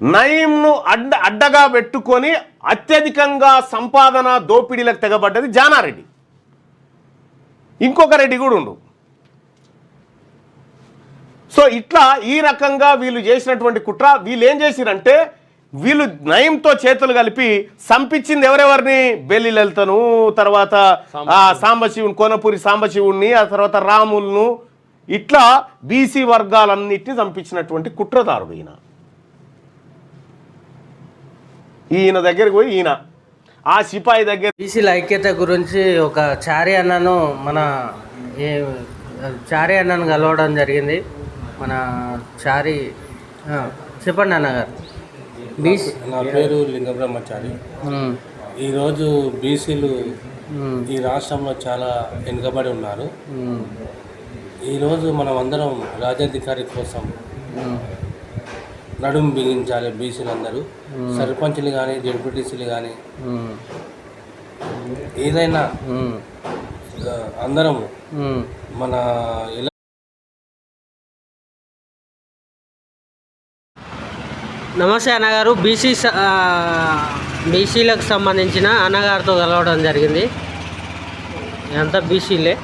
నయీంను అడ్డ అడ్డగా పెట్టుకొని అత్యధికంగా సంపాదన దోపిడీలకు తెగబడ్డది జానారెడ్డి. ఇంకొక రెడ్డి కూడా ఉండు. సో ఇట్లా ఈ రకంగా వీళ్ళు చేసినటువంటి కుట్ర వీళ్ళు ఏం చేసిరంటే వీళ్ళు నయంతో చేతులు కలిపి సంపించింది ఎవరెవరిని? బెల్లి లలితను తర్వాత ఆ సాంబశివుని. కోనపూరి సాంబశివుణ్ణి ఆ తర్వాత రాములను. ఇట్లా బీసీ వర్గాలన్నిటిని చంపించినటువంటి కుట్రదారుడు ఈయన. ఈయన దగ్గరికి పోయి ఈయన. ఆ సిపాయి దగ్గర బీసీల ఐక్యత గురించి ఒక చారి అన్నను మన ఏ చారి అన్నను కలవడం జరిగింది. మన చారి చెప్పండి అన్నగారు బీసీ నా పేరు లింగబ్రహ్మచారి. ఈరోజు బీసీలు ఈ రాష్ట్రంలో చాలా వెనుకబడి ఉన్నారు. ఈరోజు మనం అందరం రాజ్యాధికారి కోసం నడుం బిగించాలి బీసీలు అందరూ సర్పంచ్లు కానీ జడ్పీటీసీలు కానీ ఏదైనా ఉమ్, ఆ, అందరం ఉమ్. మన ఇలా నమస్తే అన్నగారు. బీసీ బీసీలకు సంబంధించిన అన్నగారితో కలవడం జరిగింది. ఎంత బీసీలే?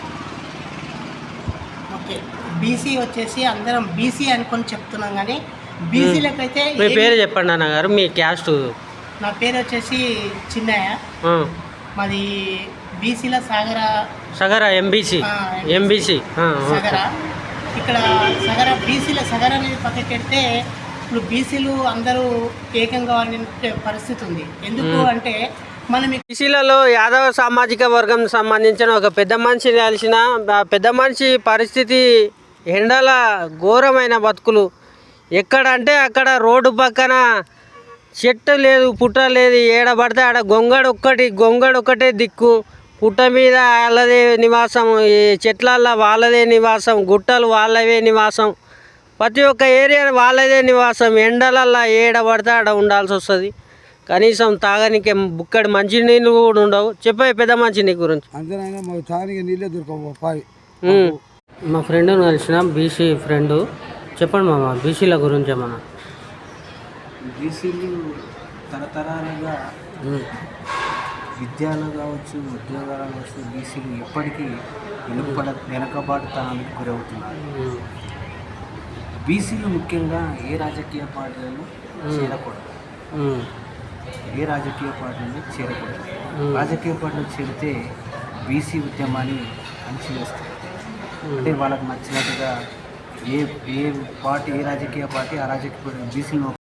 ఓకే. బీసీ వచ్చేసి అందరం బీసీ అనుకొని చెప్తున్నాం కానీ బీసీలకైతే మీ పేరు చెప్పండి అన్నగారు మీ క్యాస్ట్. నా పేరు వచ్చేసి చిన్నయ్య. మాది బీసీల సాగర సగర ఎంబీసీ. ఎంబీసీ. సగర. ఇక్కడ సగర బీసీల సగర అనేది పక్కకెడితే ఇప్పుడు బీసీలు అందరూ ఏకం కావాలనే పరిస్థితి ఉంది. ఎందుకు అంటే మనం బీసీలలో యాదవ సామాజిక వర్గం సంబంధించిన ఒక పెద్ద మనిషి కలిసిన పెద్ద మనిషి పరిస్థితి ఎండల ఘోరమైన బతుకులు. ఎక్కడంటే అక్కడ రోడ్డు పక్కన చెట్టు లేదు పుట్ట లేదు ఏడ పడితే ఆడ గొంగడు ఒక్కటి గొంగడు ఒక్కటే దిక్కు. పుట్ట మీద వాళ్ళదే నివాసం ఈ చెట్లల్లో వాళ్ళదే నివాసం గుట్టలు వాళ్ళవే నివాసం. ప్రతి ఒక్క ఏరియా వాళ్ళదే నివాసం. ఎండలల్లో ఏడ పడితే ఆడ ఉండాల్సి వస్తుంది. కనీసం తాగనికి బుక్కడి మంచి నీళ్ళు కూడా ఉండవు. చెప్పే పెద్ద మంచి నీ గురించి. నీళ్ళే దొరకవు ఉమ్. మా ఫ్రెండ్ని కలిసిన బీసీ ఫ్రెండ్. చెప్పండి మామ బీసీల గురించి ఏమన్నా? బీసీలు తరతరాలుగా విద్యలో కావచ్చు ఉద్యోగాలు కావచ్చు బీసీలు ఎప్పటికీ వెనుకబడ వెనకబాటుతనానికి గురవుతున్నారు. బీసీలు ముఖ్యంగా ఏ రాజకీయ పార్టీలలో చేరకూడదు. ఏ రాజకీయ పార్టీలో చేరకూడదు. రాజకీయ పార్టీలో చేరితే బీసీ ఉద్యమాన్ని అణచివేస్తారు. అంటే వాళ్ళకి నచ్చినట్టుగా ఏ ఏ పార్టీ ఏ రాజకీయ పార్టీ ఆ రాజకీయ పార్టీ బీసీలను